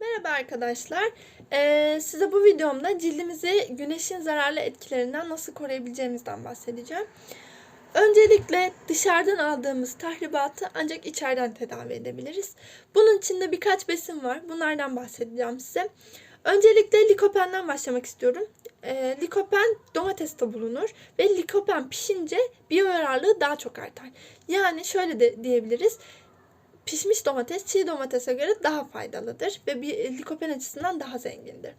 Merhaba arkadaşlar. Ee, size bu videomda cildimizi güneşin zararlı etkilerinden nasıl koruyabileceğimizden bahsedeceğim. Öncelikle dışarıdan aldığımız tahribatı ancak içeriden tedavi edebiliriz. Bunun için de birkaç besin var. Bunlardan bahsedeceğim size. Öncelikle likopen'den başlamak istiyorum. Ee, likopen domateste bulunur ve likopen pişince biyoyararlığı daha çok artar. Yani şöyle de diyebiliriz pişmiş domates çiğ domatese göre daha faydalıdır ve bir likopen açısından daha zengindir.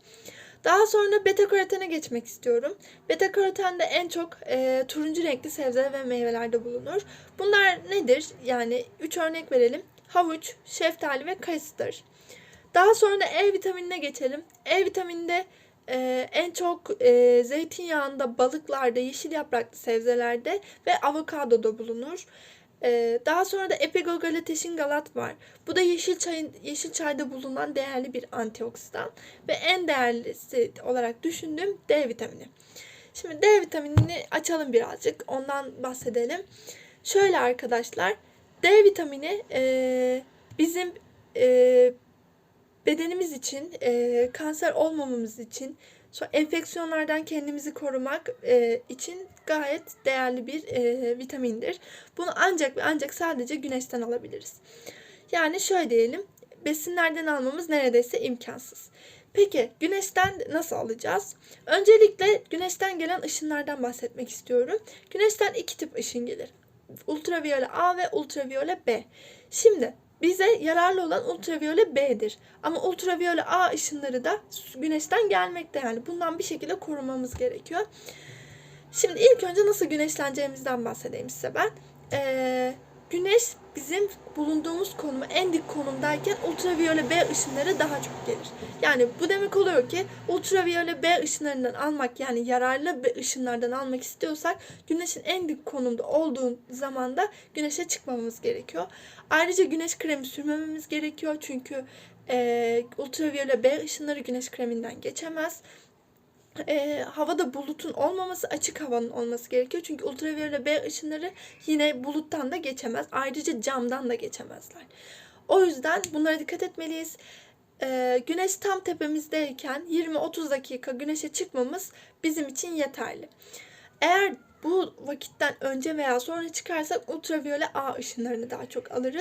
Daha sonra beta karotene geçmek istiyorum. Beta karoten de en çok e, turuncu renkli sebze ve meyvelerde bulunur. Bunlar nedir? Yani 3 örnek verelim. Havuç, şeftali ve kayısıdır. Daha sonra E vitaminine geçelim. E vitamininde e, en çok e, zeytinyağında, balıklarda, yeşil yapraklı sebzelerde ve avokadoda bulunur. Ee, daha sonra da epigogalateşin galat var. Bu da yeşil çayın yeşil çayda bulunan değerli bir antioksidan ve en değerlisi olarak düşündüğüm D vitamini. Şimdi D vitaminini açalım birazcık. Ondan bahsedelim. Şöyle arkadaşlar, D vitamini e, bizim e, bedenimiz için, e, kanser olmamamız için, sonra enfeksiyonlardan kendimizi korumak e, için gayet değerli bir e, vitamindir. Bunu ancak ve ancak sadece güneşten alabiliriz. Yani şöyle diyelim, besinlerden almamız neredeyse imkansız. Peki güneşten nasıl alacağız? Öncelikle güneşten gelen ışınlardan bahsetmek istiyorum. Güneşten iki tip ışın gelir. Ultraviyole A ve ultraviyole B. Şimdi bize yararlı olan ultraviyole B'dir. Ama ultraviyole A ışınları da güneşten gelmekte yani. Bundan bir şekilde korumamız gerekiyor. Şimdi ilk önce nasıl güneşleneceğimizden bahsedeyim size ben. Ee, güneş bizim bulunduğumuz konumu en dik konumdayken ultraviyole B ışınları daha çok gelir. Yani bu demek oluyor ki ultraviyole B ışınlarından almak yani yararlı B ışınlardan almak istiyorsak güneşin en dik konumda olduğu zamanda güneşe çıkmamamız gerekiyor. Ayrıca güneş kremi sürmememiz gerekiyor çünkü e, ultraviyole B ışınları güneş kreminden geçemez e, havada bulutun olmaması, açık havanın olması gerekiyor. Çünkü ultraviyole B ışınları yine buluttan da geçemez. Ayrıca camdan da geçemezler. O yüzden bunlara dikkat etmeliyiz. E, güneş tam tepemizdeyken 20-30 dakika güneşe çıkmamız bizim için yeterli. Eğer bu vakitten önce veya sonra çıkarsak ultraviyole A ışınlarını daha çok alırız.